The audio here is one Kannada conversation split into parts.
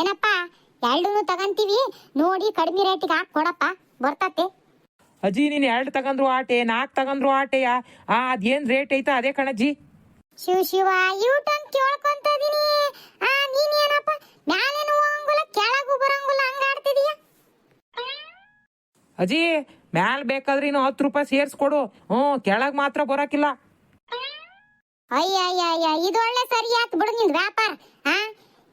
ಏನಪ್ಪ ಎರಡೂ ತಗಂತೀವಿ? ನೋಡಿ ಕಡಿಮೆ ರೇಟಿಗೆ ಹಾಕಿ ಕೊಡಪ್ಪ ಬರ್ತತೆ. ಅಜ್ಜಿ ನೀನು ಎರಡು ತಗಂದ್ರು ಆಟೆ ನಾಲ್ಕು ತಗಂದ್ರು ಆಟೆಯ? ಆ ಅದೇನ್ ರೇಟ್ ಐತ ಅದೇ ಕಣಜ್ಜಿ? ಶಿವ ಶಿವ ಯೂಟನ್ ಕೇಳ್ಕೊಂತ ಇದೀನಿ ಆ ನೀನ್ ಏನಪ್ಪ ಮ್ಯಾಲೇನು ಹೋಗಂಗಿಲ್ಲ ಕೆಳಗೂ ಬರಂಗಿಲ್ಲ ಹಂಗ ಆಡ್ತಿದೀಯ? ಅಜ್ಜಿ ಮ್ಯಾಲ್ ಬೇಕಾದ್ರೆ ಇನ್ನು ಹತ್ತು ರೂಪಾಯಿ ಸೇರಿಸ್ಕೊಡು. ಹ್ಞೂ ಕೆಳಗೆ ಮಾತ್ರ ಬರೋಕಿಲ್ಲ. ಅಯ್ಯ ಅಯ್ಯ ಅಯ್ಯ ಇದು ಒಳ್ಳೆ ಸರಿ ಆಯ್ತು ಬಿಡು ನಿನ್ ವ್ಯಾಪಾರ. ಆ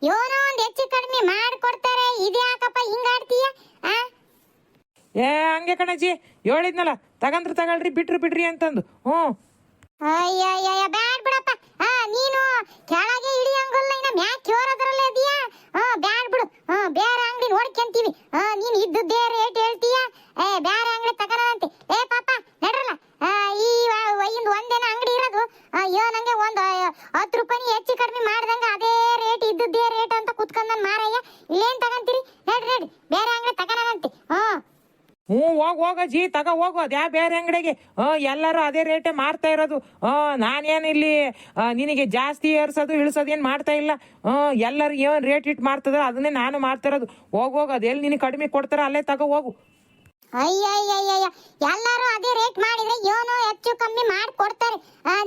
ಏನೋ ಒಂದ್ ಹೆಚ್ಚು ಕಡಿಮೆ ಮಾಡ್ಕೊಡ್ತಾರೆ. ಇದ್ಯಾಕಪ್ಪ ಹಿಂಗ ಆಡ್ತೀಯ? ಆ? ಏ ಹಂಗೆ ಕಣಜ್ಜಿ. ಹೇಳಿದ್ನಲ್ಲ ತಗಂದ್ರೆ ತಗೊಳ್ರಿ ಬಿಟ್ರು ಬಿಡ್ರಿ ಅಂತಂದು. ಹ್ಞೂ. ಅಯ್ಯಯ್ಯಯ್ಯ ಅಯ್ಯ ಅಯ್ಯ ಬ್ಯಾಡ್ ಬಿಡಪ್ಪ. ಆ ನೀನು ಕೆಳಗೆ ಇಳಿಯಂಗಲ್ಲ ಇನ್ನ ಮ್ಯಾಕ್ ಕೇರೋದ್ರಲ್ಲೇ ಇದೀಯ? ಹಾ ಬ್ಯಾಡ್ ಬಿಡು. ಹಾ ಬೇರೆ ಅಂಗಡಿ ನೋಡ್ಕೊಂತೀವಿ. ಹಾ ನೀನ್ ಇದ್ದದ್ದೇ ರೇಟ್ ಹೇಳ್ತೀಯ? ಏ ಬೇರೆ ಅಂಗಡಿ ತಗೋಣಂತೆ ಏ ಪಾಪ ನಡ್ರಲ್ಲ. ಆ, ಈ ಇಂದು ಒಂದೇನ ಅಂಗಡಿ ಇರೋದು. ಆ, ಅಯ್ಯೋ ನಂಗೆ ಒಂದು ಹತ್ತು ರೂಪಾಯಿ ಹೆಚ್ಚು ಕಡಿಮೆ ಮಾಡ್ದಂಗ ಅದೇ ರೇಟ್ ಇದ್ದದ್ದೇ ರೇಟ್ ಅಂತ ಕುತ್ಕೊಂಡ್ ನನ್ ಮಾರಯ್ಯ ಇಲ್ಲೇನ್ ತಗಂತೀರಿ ನಡ್ರಿ ನಡ್ರಿ ಬೇರೆ ಅಂಗಡಿ ತಗೋಣಂತೆ ಹಾ ಹ್ಞೂ ಹೋಗ್ ಜಿ, ತಗ ಹೋಗು ಅದ್ಯಾ ಬೇರೆ ಅಂಗಡಿಗೆ. ಹ್ಞೂ ಎಲ್ಲರೂ ಅದೇ ರೇಟೇ ಮಾರ್ತಾ ಇರೋದು. ಹ್ಞೂ ನಾನೇನು ಇಲ್ಲಿ ನಿನಗೆ ಜಾಸ್ತಿ ಏರ್ಸೋದು, ಇಳಿಸೋದು ಏನು ಮಾಡ್ತಾ ಇಲ್ಲ? ಹ್ಞೂ ಎಲ್ಲರೂ ಏನು ರೇಟ್ ಇಟ್ಟು ಮಾಡ್ತದ ಅದನ್ನೇ ನಾನು ಮಾಡ್ತಾ ಇರೋದು. ಹೋಗ್, ಹೋಗು, ಅದು ಎಲ್ಲಿ ನಿನಗೆ ಕಡಿಮೆ ಕೊಡ್ತಾರ ಅಲ್ಲೇ ತಗೋ ಹೋಗು. ಅಯ್ಯಯ್ಯಯ್ಯಯ್ಯ, ಎಲ್ಲರೂ ಅದೇ ರೇಟ್ ಮಾಡಿದ್ರೆ ಏನೋ ಹೆಚ್ಚು ಕಮ್ಮಿ ಮಾಡಿ ಕೊಡ್ತಾರೆ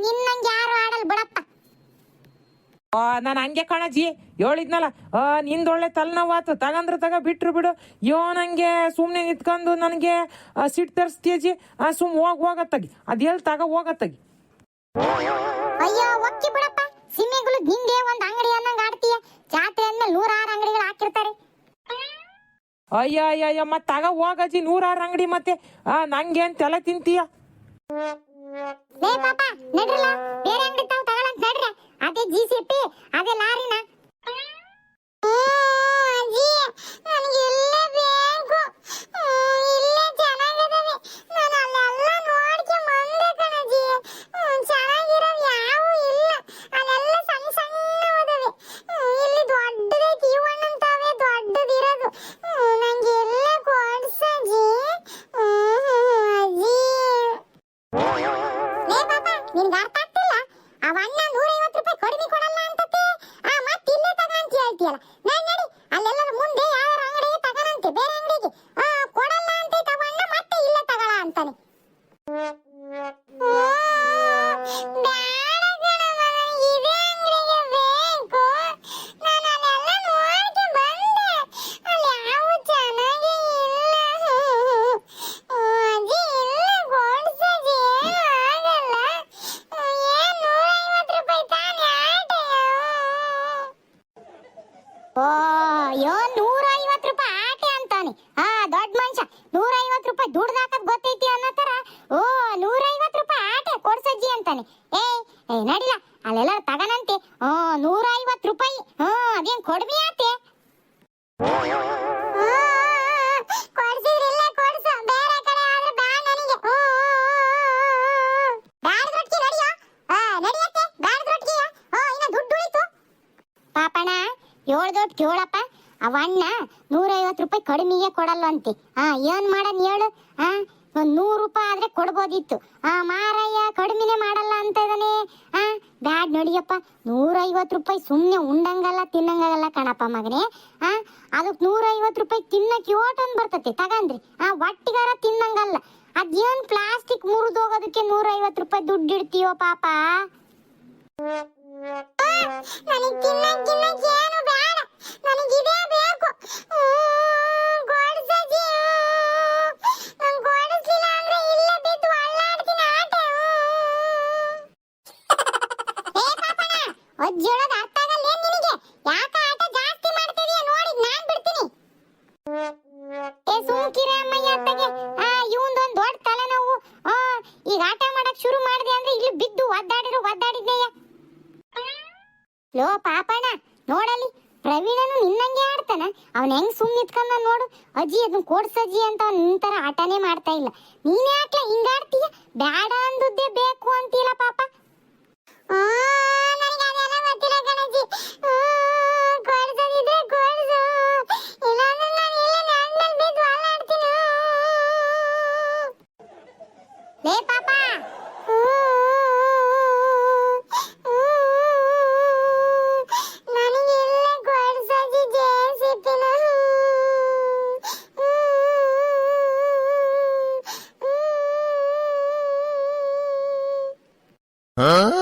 ನಿನ್ನಂಗೆ ಯಾರು ಆಡಲ್ ಬಿಡಪ್ಪ. ನಾನು ಹಂಗೆ ಕಾಣಜಿ ಹೇಳಿದ್ನಲ್ಲ ಆ, ನಿಂದ್ ಒಳ್ಳೆ ತಲೆನೋವಾತು ತಗಂದ್ರೆ ತಗ ಬಿಟ್ರು ಬಿಡು. ಯೋ ನಂಗೆ ಸುಮ್ಮನೆ ನಿಂತ್ಕೊಂಡು ನನಗೆ ಸಿಟ್ಟು ತರಿಸ್ತೀಯಜ್ಜಿ ಸುಮ್ ಹೋಗ್ ಹೋಗತ್ತಾಗಿ. ಅದು ಹೇಳಿ ತಗ ಹೋಗತ್ತಾಗಿ. ಅಯ್ಯೋ ಒಕ್ಕಿ ಬಿಡಪ್ಪ. ಸಿಮೆಗಳು ನಿಂದೆ ಒಂದು ಅಂಗಡಿ ಅನ್ನಂಗೆ ಆಡ್ತೀಯ. ಜಾತ್ರೆ ಅಂದ್ಮೇಲೆ ನೂರಾರು ಅಂಗಡಿಗಳು ಹಾಕಿರ್ತಾರೆ. ಅಯ್ಯ ಅಯ್ಯ ಅಯ್ಯ ಮತ್ತೆ ತಗ ಹೋಗಜ್ಜಿ ನೂರಾರು ಅಂಗಡಿ ಮತ್ತೆ. ಆ ಅಂತ ತಲೆ ತಿಂತೀಯ? ಲೇ ಪಾಪ ನಡ್ರಲ್ಲ ಬೇರೆ ಅಂಗಡಿ ತಾವು ತಗೊಳಂತ ನಡ್ರಿ ಅದೇ ಜಿ ದೊಡ್ಡ ಕೇಳಪ್ಪ ಅವ ಅಣ್ಣ ನೂರೈವತ್ತು ರೂಪಾಯಿ ಕಡಿಮೆಗೆ ಕೊಡಲ್ವಂತೆ ಹಾ ಏನ್ ಮಾಡನ್ ಹೇಳು? ಹಾ ಒಂದ್ ನೂರು ರೂಪಾಯಿ ಆದ್ರೆ ಕೊಡ್ಬೋದಿತ್ತು. ಆ, ಮಾರಯ್ಯ ಕಡಿಮೆನೆ ಮಾಡಲ್ಲ ಅಂತ ಇದಾನೆ. ಹಾ ಬ್ಯಾಡ್ ನಡಿಯಪ್ಪ, ನೂರೈವತ್ತು ರೂಪಾಯಿ ಸುಮ್ಮನೆ ಉಂಡಂಗಲ್ಲ, ತಿನ್ನಂಗಲ್ಲ ಕಣಪ್ಪ ಮಗನೇ. ಹಾ ಅದಕ್ಕೆ ನೂರೈವತ್ತು ರೂಪಾಯಿ ತಿನ್ನಕ್ಕೆ ಓಟನ್ ಬರ್ತತೆ, ತಗಂದ್ರಿ. ಆ, ಒಟ್ಟಿಗಾರ ತಿನ್ನಂಗಲ್ಲ. ಅದೇನ್ ಪ್ಲಾಸ್ಟಿಕ್ ಮುರಿದೋಗೋದಕ್ಕೆ ನೂರೈವತ್ತು ರೂಪಾಯಿ ದುಡ್ಡು ಇಡ್ತೀಯೋ ಪಾಪ? ನನಗೆ ಏನು ನನಗೆ ಇದೇ ಬೇಕು ಅಜ್ಜಿ, ಅದನ್ನ ಕೊಡ್ಸಜ್ಜಿ ಅಂತ ನಿನ್ ತರ ಆಟನೇ ಮಾಡ್ತಾ ಇಲ್ಲ. ನೀನ್ ಯಾಕೆ ಹಿಂಗಾಡ್ತೀಯ? ಬ್ಯಾಡ ಅಂದದ್ದೇ ಬೇಕು ಅಂತೀಲ ಪಾಪ ಆ, ನನ್ಗ್ ಅದೆಲ್ಲ ಗೊತ್ತಿಲ್ಲ ಕಣಜ್ಜಿ. ಆ, ಕೊಡ್ಸೋದಿದ್ರೆ ಕೊಡ್ಸು. ಇಲ್ಲಾಂದ್ರೆ ನಾನ್ ಇಲ್ಲೇ ನೆಲ್ದ್ ಮೇಲ್ ಬಿದ್ದು ಅಲ್ಲಾಡ್ತೀನಿ. ಲೇ ಪಾಪ ನನಗೆ ಇಲ್ಲೇ ಕೊಡ್ಸಜ್ಜಿ ಜೇಸಿ ಲೇ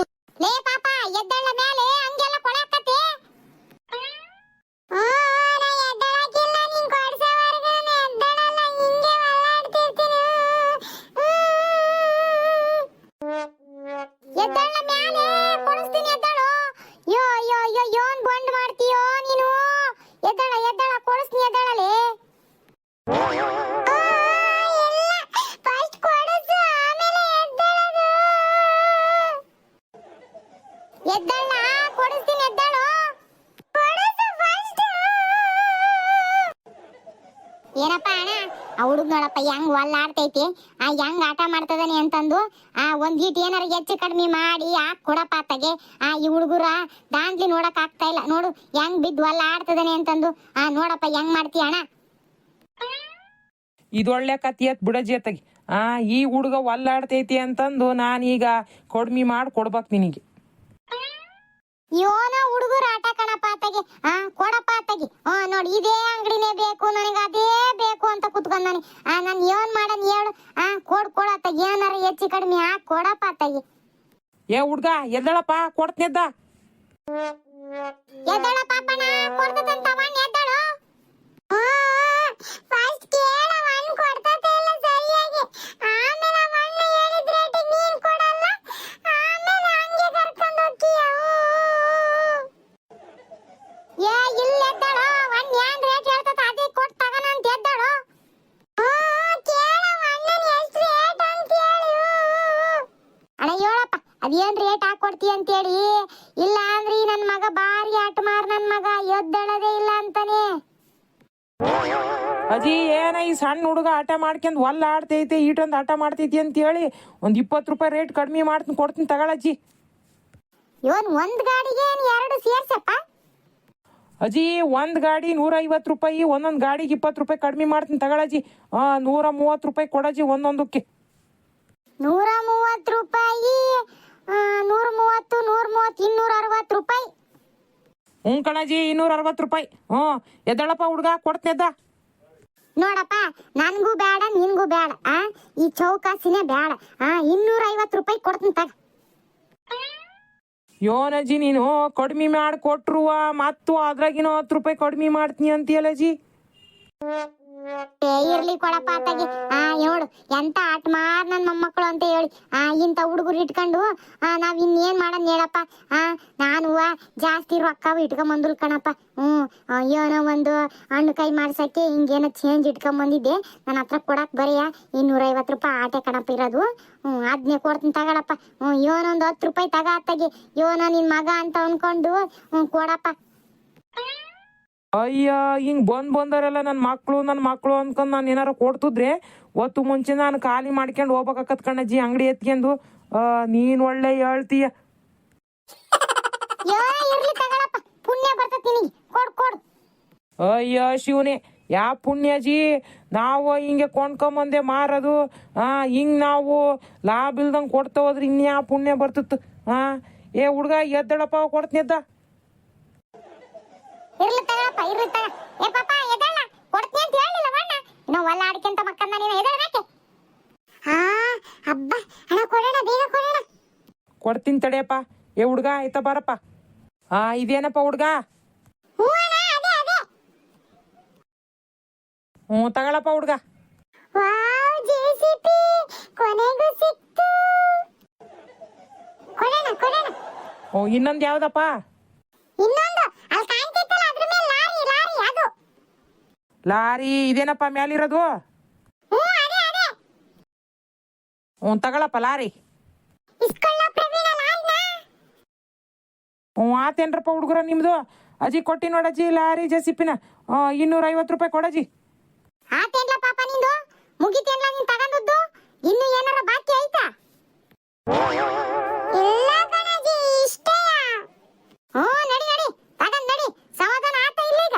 ಹುಡುಗ ನೋಡಪ್ಪ ಹೆಂಗ್ ಒಲ್ಲಾಡ್ತೈತಿ ಆ ಹೆಂಗ್ ಆಟ ಮಾಡ್ತದಾನೆ ಅಂತಂದು ಆ ಒಂದ್ ಏನಾರ ಹೆಚ್ಚು ಕಡಿಮೆ ಮಾಡಿ ಹಾಕ್ ಕೊಡಪ್ಪ ತಗೆ ಆ ಈ ಹುಡುಗರ ದಾಂಡ್ಲಿ ನೋಡಕ್ ಆಗ್ತಾ ಇಲ್ಲ. ನೋಡು ಹೆಂಗ್ ಬಿದ್ದು ಒಲ್ಲಾಡ್ತದಾನೆ ಅಂತಂದು. ಆ ನೋಡಪ್ಪ ಹೆಂಗ್ ಮಾಡ್ತೀಯ ಅಣ್ಣ? ಇದೊಳ್ಳೆ ಕತ್ತಿ ಎತ್ ಬಿಡಜಿ ಅತ್ತಗಿ. ಆ ಈ ಹುಡುಗ ಒಲ್ಲಾಡ್ತೈತಿ ಅಂತಂದು ನಾನೀಗ ಕೊಡ್ಮಿ ಮಾಡಿ ಕೊಡ್ಬೇಕ್ ನಿನಗೆ. ಯೋನ ಹುಡುಗರ ಆಟ ಕಣಪ್ಪ ಅತ್ತಗೆ ಆ ಕೊಡಪ್ಪ ಅತ್ತಗೆ ಆ ನೋಡಿ ಇದೇ ಅಂಗಡಿನೇ ಬೇಕು ನನಗೆ. ಕುತ್ಕೊಂಡಾನೆ ಆ ನಾನು ಏನ್ ಮಾಡನ್ ಹೇಳು. ಆ ಕೊಡ್ ಕೊಡತ್ತ ಏನಾರ ಹೆಚ್ಚು ಕಡಿಮೆ ಆ ಕೊಡಪ್ಪ ಅತ್ತಗೆ. ಏ ಹುಡ್ಗ ಎದ್ದಳಪ್ಪ ಕೊಡ್ತನೆದ್ದ ಎದ್ದಳ ಪಾಪಣ ಕೊಡ್ತದಂತ ಮಣ್ಣು ಎದ್ದಳು. ಫಸ್ಟ್ ಕೇಳ ಮಣ್ಣು ಕೊಡ್ತತೆ ಇಲ್ಲ ಸರಿಯಾಗಿ ಆಮೇಲೆ ಮಣ್ಣು ಹೇಳಿದ ರೇಟಿಗೆ ನೀನ್ ಕೊಡಲ್ಲ ಆಮೇಲೆ ಹಂಗೆ ಕರ್ಕೊಂಡು ಹೋಗ್ತೀಯ ಏ ಇಲ್ಲ ಎದ್ದಳು ಮಣ್ಣು ಏನ್ ರೇಟ್ ಹೇಳ್ತದ ಅದೇ ಕೊಟ್ಟು ತಗೋಣ ಅಂತ ಎದ್ದಳು ಕೇಳ ಮಣ್ಣನ್ ಎಷ್ಟು ರೇಟ್ ಅಂತ ಹೇಳಿ ಅಣ್ಣ ಹೇಳಪ್ಪ ಅದೇನ್ ರೇಟ್ ಹೇಳಿ ಅಂತೇಳಿ ಇಲ್ಲ ಅಂದ್ರೆ ಈ ನನ್ ಮಗ ಬಾರಿ ಆಟ ಮಾರ್ ನನ್ ಮಗ ಎದ್ದೇಳದೇ ಇಲ್ಲ ಅಂತಾನೆ. ಅಜ್ಜಿ ಏನ ಈ ಸಣ್ಣ ಹುಡುಗ ಆಟ ಮಾಡ್ಕೊಂಡ್ ಒಲ್ಲ ಆಡ್ತೈತೆ ಈಟೊಂದು ಆಟ ಮಾಡ್ತೈತಿ ಅಂತ ಹೇಳಿ ಒಂದ್ ಇಪ್ಪತ್ತು ರೂಪಾಯಿ ರೇಟ್ ಕಡಿಮೆ ಮಾಡ್ತೀನಿ ಕೊಡ್ತೀನಿ ತಗೊಳಜ್ಜಿ ಇವನ್ ಒಂದ್ ಗಾಡಿಗೆ ಏನ್ ಎರಡು ಸೇರ್ಸಪ್ಪ? ಅಜ್ಜಿ ಒಂದ್ ಗಾಡಿ ನೂರ ಐವತ್ತು ರೂಪಾಯಿ ಒಂದೊಂದ್ ಗಾಡಿಗೆ ಇಪ್ಪತ್ತು ರೂಪಾಯಿ ಕಡಿಮೆ ಮಾಡ್ತೀನಿ ತಗೊಳಜ್ಜಿ ಆ ನೂರ ಮೂವತ್ತು ರೂಪಾಯಿ ಕೊಡಜ್ಜಿ ಒಂದೊಂದಕ್ಕೆ. ಹ್ಞೂ ಕಣಜಿ ಇನ್ನೂರ ಅರವತ್ತು ರೂಪಾಯಿ. ಹ್ಞೂ ಎದ್ದಳಪ್ಪ ಹುಡುಗ ಕೊಡ್ತೇದ ನೋಡಪ್ಪ ನನ್ಗೂ ಬೇಡ ನಿನ್ಗೂ ಬೇಡ ಆ? ಈ ಚೌಕಾಸಿನೇ ಬೇಡ ಆ? ಇನ್ನೂರ ಐವತ್ತು ರೂಪಾಯಿ ಕೊಡ್ತೀನಿ ತಗ. ಯೋನಜಿ ನೀನು ಕಡಿಮೆ ಮಾಡಿ ಕೊಟ್ರುವ ಮತ್ತು ಅದ್ರಾಗಿನ ಹತ್ತು ರೂಪಾಯಿ ಕಡಿಮೆ ಮಾಡ್ತೀನಿ ಅಂತೀಯಲ್ಲಜ್ಜಿ ಏ, ಇರ್ಲಿ ಕೊಡಪ್ಪ ಅತ್ತಾಗೆ. ಆ ಹೇಳು ಎಂತ ಆಟ ಮಾರ್ ನನ್ನ ಮೊಮ್ಮಕ್ಕಳು ಅಂತ ಹೇಳಿ. ಆ ಇಂಥ ಹುಡುಗರು ಇಟ್ಕೊಂಡು ಆ ನಾವ್ ಇನ್ನೇನ್ ಮಾಡನ್ ಹೇಳಪ್ಪ? ಆ ನಾನು ಜಾಸ್ತಿ ರೊಕ್ಕ ಇಟ್ಕೊಂಬಂದ್ರು ಕಣಪ್ಪ. ಹ್ಮ್ ಏನೋ ಒಂದು ಹಣ್ಣು ಕೈ ಮಾಡ್ಸಕ್ಕೆ ಹಿಂಗೇನೋ ಚೇಂಜ್ ಇಟ್ಕೊಂಬಂದಿದ್ದೆ. ನನ್ನ ಹತ್ರ ಕೊಡಕ್ ಬರೀಯ ಇನ್ನೂರ ಐವತ್ತು ರೂಪಾಯಿ ಆಟೆ ಕಣಪ್ಪ ಇರೋದು. ಹ್ಮ್ ಅದ್ನೇ ಕೊಡ್ತೀನಿ ತಗೊಳಪ್ಪ. ಹ್ಮ್ ಇವನೊಂದು ಹತ್ತು ರೂಪಾಯಿ ತಗ ಅತ್ತಾಗೆ. ಇವನ ನಿನ್ ಮಗ ಅಂತ ಅನ್ಕೊಂಡು ಹ್ಮ್ ಕೊಡಪ್ಪ. ಅಯ್ಯ ಹಿಂಗ್ ಬಂದ್ ಬಂದಾರಲ್ಲ ನನ್ನ ಮಕ್ಳು ನನ್ನ ಮಕ್ಳು ಅನ್ಕೊಂಡ್ ನಾನು ಏನಾರ ಕೊಡ್ತಿದ್ರೆ ಒತ್ತು ಮುಂಚೆ ನಾನು ಖಾಲಿ ಮಾಡ್ಕೊಂಡು ಹೋಗ್ಬೇಕಾಕತ್ ಕಣಜ್ಜಿ ಅಂಗಡಿ ಎತ್ಕೊಂಡು. ಆ, ನೀನ್ ಒಳ್ಳೆ ಹೇಳ್ತೀಯ. ಅಯ್ಯ ಶಿವನೇ. ಯಾ ಪುಣ್ಯಜಿ ನಾವು ಹಿಂಗೆ ಕೊಂಡ್ಕೊಂಬಂದೆ ಮಾರೋದು. ಆ ಹಿಂಗ್ ನಾವು ಲಾಭ ಇಲ್ದಂಗೆ ಕೊಡ್ತಾ ಹೋದ್ರೆ ಇನ್ಯಾ ಪುಣ್ಯ ಬರ್ತಿತ್ತು ಆ ಏ ಹುಡ್ಗ ಎದ್ದಳಪ್ಪ ಕೊಡ್ತೀನಿದ್ದ ಇರ್ಲಿ ತಗೊಳಪ್ಪ ಇರ್ಲಿ ತಗ. ಏ ಪಾಪ ಎದಳ ಕೊಡ್ತೀನಿ ಅಂತ ಹೇಳಿಲ್ಲ ಅಣ್ಣ ಇನ್ನು ಒಲ್ಲ ಆಡ್ಕೊಂತ ಮಕ್ಕಂದ ನೀನು ಎದಳಬೇಕೆ ಹಾ ಹಬ್ಬ ಹಣ ಕೊಡೋಣ ಬೇಗ ಕೊಡೋಣ. ಕೊಡ್ತೀನಿ ತಡೆಯಪ್ಪ. ಏ ಹುಡ್ಗ ಆಯ್ತ ಬಾರಪ್ಪ. ಆ ಇದೇನಪ್ಪ ಹುಡ್ಗ? ಹ್ಞೂ ತಗೊಳಪ್ಪ ಹುಡ್ಗ. ವಾವ್ ಜೆಸಿಪಿ ಕೊನೆಗೂ ಸಿಕ್ತು. ಕೊಡೋಣ ಕೊಡೋಣ. ಓ ಇನ್ನೊಂದು ಯಾವ್ದಪ್ಪ ಇನ್ನೊಂದು ಅಲ್ಲಿ ಕಾಣ್ತಿತ್ತಲ್ಲ ಅದ್ರ ಮೇಲೆ ಲಾರಿ ಲಾರಿ ಅದು ಲಾರಿ ಇದೇನಪ್ಪ ಮ್ಯಾಲಿರೋದು? ಹ್ಞೂ ತಗೊಳಪ್ಪ ಲಾರಿ. ಹ್ಞೂ ಆತೇನ್ರಪ್ಪ ಹುಡುಗರ ನಿಮ್ದು? ಅಜ್ಜಿ ಕೊಟ್ಟಿ ನೋಡಜ್ಜಿ ಲಾರಿ ಜೆಸಿಪಿನ. ಇನ್ನೂರ ಐವತ್ತು ರೂಪಾಯಿ ಕೊಡಜ್ಜಿ ಆತೇನ್ಲ ಪಾಪ ನಿಂದು? ಮುಗಿತೇನ್ಲ ನೀನ್ ತಗೊಂಡದ್ದು ಇನ್ನು ಏನಾರ ಬಾಕಿ ಐತಾ ಇಲ್ಲ ಕಣಜಿ ಇಷ್ಟೇ ಹ್ಞೂ ನಡಿ ನಡಿ ತಗೊಂಡ್ ನಡಿ ಸಮಾಧಾನ ಆತ ಇಲ್ಲ ಈಗ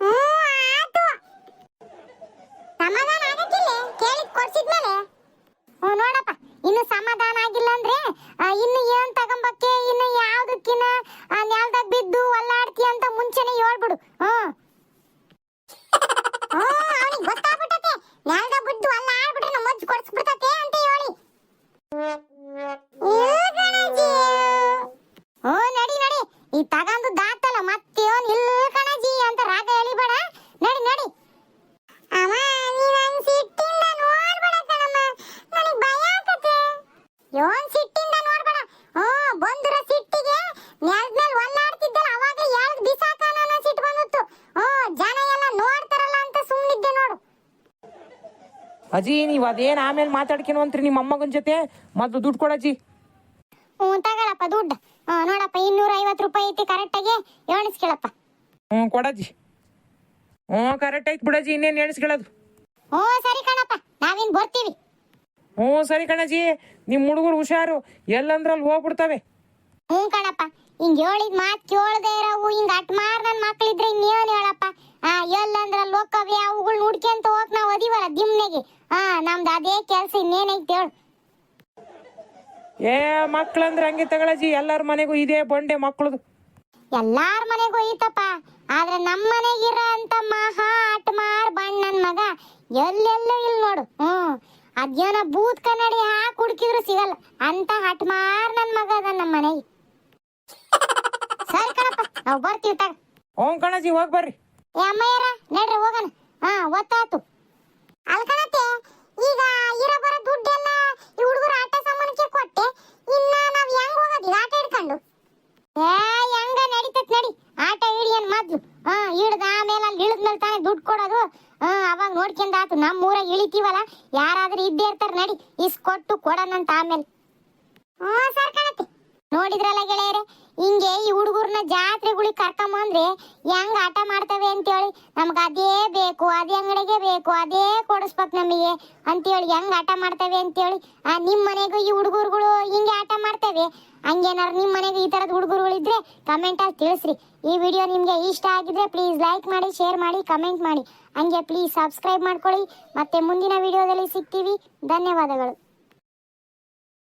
ಹ್ಞೂ ಆತು ಸಮಾಧಾನ ಆಗಕ್ಕಿಲ್ಲ ಕೇಳಿದ್ ಕೊಡ್ಸಿದ್ಮೇಲೆ ಹ್ಞೂ ನೋಡಪ್ಪ ಇನ್ನು ಸಮಾಧಾನ ಆಗಿಲ್ಲ ಅಂದ್ರೆ ಆ, ಇನ್ನು ಏನ್ ತಗೊಂಬಕ್ಕೆ ಇನ್ನು ಯಾವ್ದಕ್ಕಿನ ನೆಲ್ದಾಗ ಬಿದ್ದು ಒಲ್ಲಾಡ್ತಿ ಅಂತ ಮುಂಚೆನೆ ಹೇಳ್ಬಿಡು ಹ್ಞೂ ಅವನಿಗೆ ಗೊತ್ತಾಗ್ಬಿಟ್ಟತೆ ನೆಲ್ದಾಗ ಬಿದ್ದು ಅಲ್ಲ ಆಡ್ಬಿಟ್ರೆ ನಮ್ಮ ಅಜ್ಜಿ ಕೊಡ್ಸ್ಬಿಡ್ತತೆ ಅಂತ ಹೇಳಿ ಅಜ್ಜಿ ನೀವು ಅದೇನು ಆಮೇಲೆ ಮಾತಾಡ್ಕೇನು ಅಂತ್ರಿ ನಿಮ್ಮ ಅಮ್ಮಗನ ಜೊತೆ? ಮೊದ್ಲು ದುಡ್ಡು ಕೊಡಜ್ಜಿ ಹ್ಞೂ ತಗೊಳಪ್ಪ ದುಡ್ಡು. ಹ್ಞೂ ನೋಡಪ್ಪ ಇನ್ನೂರ ಐವತ್ತು ರೂಪಾಯಿ ಐತಿ ಕರೆಕ್ಟಾಗಿ ಎಣಿಸ್ಕೊಳಪ್ಪ. ಹ್ಞೂ ಕೊಡಜ್ಜಿ ಹ್ಞೂ ಕರೆಕ್ಟ್ ಐತೆ ಬಿಡಜ್ಜಿ ಇನ್ನೇನು ಎಣಿಸ್ಕೊಳ್ಳೋದು ಹ್ಞೂ ಸರಿ ಕಣಪ್ಪ ನಾವಿನ್ ಬರ್ತೀವಿ. ಹ್ಞೂ ಸರಿ ಕಣಜ್ಜಿ ನಿಮ್ಮ ಹುಡುಗರು ಹುಷಾರು ಎಲ್ಲಂದ್ರಲ್ಲಿ ಹೋಗ್ಬಿಡ್ತವೆ. ಹ್ಞೂ ಕಣಪ್ಪ ಹಿಂಗ್ ಹೇಳಿದ್ ಮಾತ್ ಕೇಳದೆ ಇರವು ಹಿಂಗ್ ಅಟ್ ಮಾರ್ ನನ್ ಮಕ್ಳಿದ್ರೆ ಇನ್ನೇನ್ ಹೇಳಪ್ಪ? ಆ ಎಲ್ಲಂದ್ರ ಲೋಕವ್ಯ ಅವುಗಳು ಹುಡ್ಕೊಂತ ಹೋಗ್ ನಾವು ಅದಿವಲ್ಲ ದಿಮ್ನೆಗೆ. ಹಾ ನಮ್ದು ಅದೇ ಕೆಲಸ ಇನ್ನೇನೈತೆ ಹೇಳು. ಏ ಮಕ್ಳಂದ್ರೆ ಹಂಗೆ ತಗೊಳಜಿ ಎಲ್ಲರ ಮನೆಗೂ ಇದೇ ಬಂಡೆ ಮಕ್ಳದು. ಎಲ್ಲಾರ ಮನೆಗೂ ಐತಪ್ಪ ಆದ್ರೆ ನಮ್ಮ ಮನೆಗಿರ ಅಂತ ಮಹಾ ಆಟಮಾರ್ ಬಣ್ಣನ್ ಮಗ ಎಲ್ಲೆಲ್ಲ ಇಲ್ಲ ನೋಡು ಹ್ಮ್. ಅದ್ಯಾನ ಬೂತ್ ಕನ್ನಡಿ ಹಾಕಿ ಹುಡುಕಿದ್ರು ಸಿಗಲ್ಲ ಅಂತ ಹಟ್ಮಾರ್ ನನ್ ಮಗ ಅದ ನಮ್ಮ ಮನೆಗೆ. ಸರಿ ಕಣಪ್ಪ ನಾವು ಬರ್ತೀವಿ ತಗ. ಓಂ ಕಣಜಿ ಹೋಗಿ ಬರ್ರಿ. ಏ ಅಮ್ಮಯ್ಯರ, ನಡ್ರಿ ಹೋಗೋಣ. ಹಾ ಒತ್ತಾತು ಅಲ್ಕಣತೆ ಈಗ ಇರೋ ಬರೋ ದುಡ್ಡೆಲ್ಲ ಈ ಹುಡುಗರ ಆಟ ಸಾಮಾನಕ್ಕೆ ಕೊಟ್ಟೆ. ಇನ್ನ ನಾವ್ ಹೆಂಗ್ ಹೋಗೋದು? ಆಟ ಹಿಡ್ಕೊಂಡು. ಏ, ಹೆಂಗ ನಡೀತತ್ ನಡಿ. ಆಟ ಹಿಡಿಯನ್ ಮೊದ್ಲು ಹಾ, ಹಿಡ್ದ ಆಮೇಲೆ ಅಲ್ಲಿ ಇಳಿದ್ಮೇಲೆ ತಾನೇ ದುಡ್ಡು ಕೊಡೋದು. ಅವಾಗ ನೋಡ್ಕೊಂಡ್ ಆತು. ನಮ್ಮ ಊರಾಗ ಇಳಿತೀವಲ್ಲ? ಯಾರಾದ್ರೂ ಇದ್ದೇ ಇರ್ತಾರ ನಡಿ. ಇಸ್ ಕೊಟ್ಟು ಕೊಡೋಣಂತ ಆಮೇಲೆ. ನೋಡಿದ್ರಲ್ಲ ಗೆಳೆಯರೆ? ಹಿಂಗೆ ಈ ಹುಡುಗರ್ನ ಜಾತ್ರೆಗಳಿಗೆ ಕರ್ಕೊಂಬಂದ್ರೆ ಹೆಂಗ್ ಆಟ ಮಾಡ್ತವೆ ಅಂತೇಳಿ ನಮ್ಗೆ ಅದೇ ಬೇಕು, ಅದೇ ಅಂಗಡಿಗೆ ಬೇಕು, ಅದೇ ಕೊಡಿಸ್ಬೇಕು ನಮಗೆ ಅಂತೇಳಿ ಹೆಂಗ್ ಆಟ ಮಾಡ್ತವೆ ಅಂತೇಳಿ. ಆ ನಿಮ್ಮ ಮನೆಗೂ ಈ ಹುಡುಗರುಗಳು ಹಿಂಗೆ ಆಟ ಮಾಡ್ತವೆ? ಹಂಗೇನಾರು ನಿಮ್ಮ ಮನೆಗೆ ಈ ಥರದ ಕಮೆಂಟ್ ಕಮೆಂಟಲ್ಲಿ ತಿಳಿಸ್ರಿ. ಈ ವಿಡಿಯೋ ನಿಮಗೆ ಇಷ್ಟ ಆಗಿದ್ರೆ ಪ್ಲೀಸ್ ಲೈಕ್ ಮಾಡಿ ಶೇರ್ ಮಾಡಿ ಕಮೆಂಟ್ ಮಾಡಿ. ಹಂಗೆ ಪ್ಲೀಸ್ ಸಬ್ಸ್ಕ್ರೈಬ್ ಮಾಡ್ಕೊಳ್ಳಿ. ಮತ್ತೆ ಮುಂದಿನ ವಿಡಿಯೋದಲ್ಲಿ ಸಿಗ್ತೀವಿ. ಧನ್ಯವಾದಗಳು.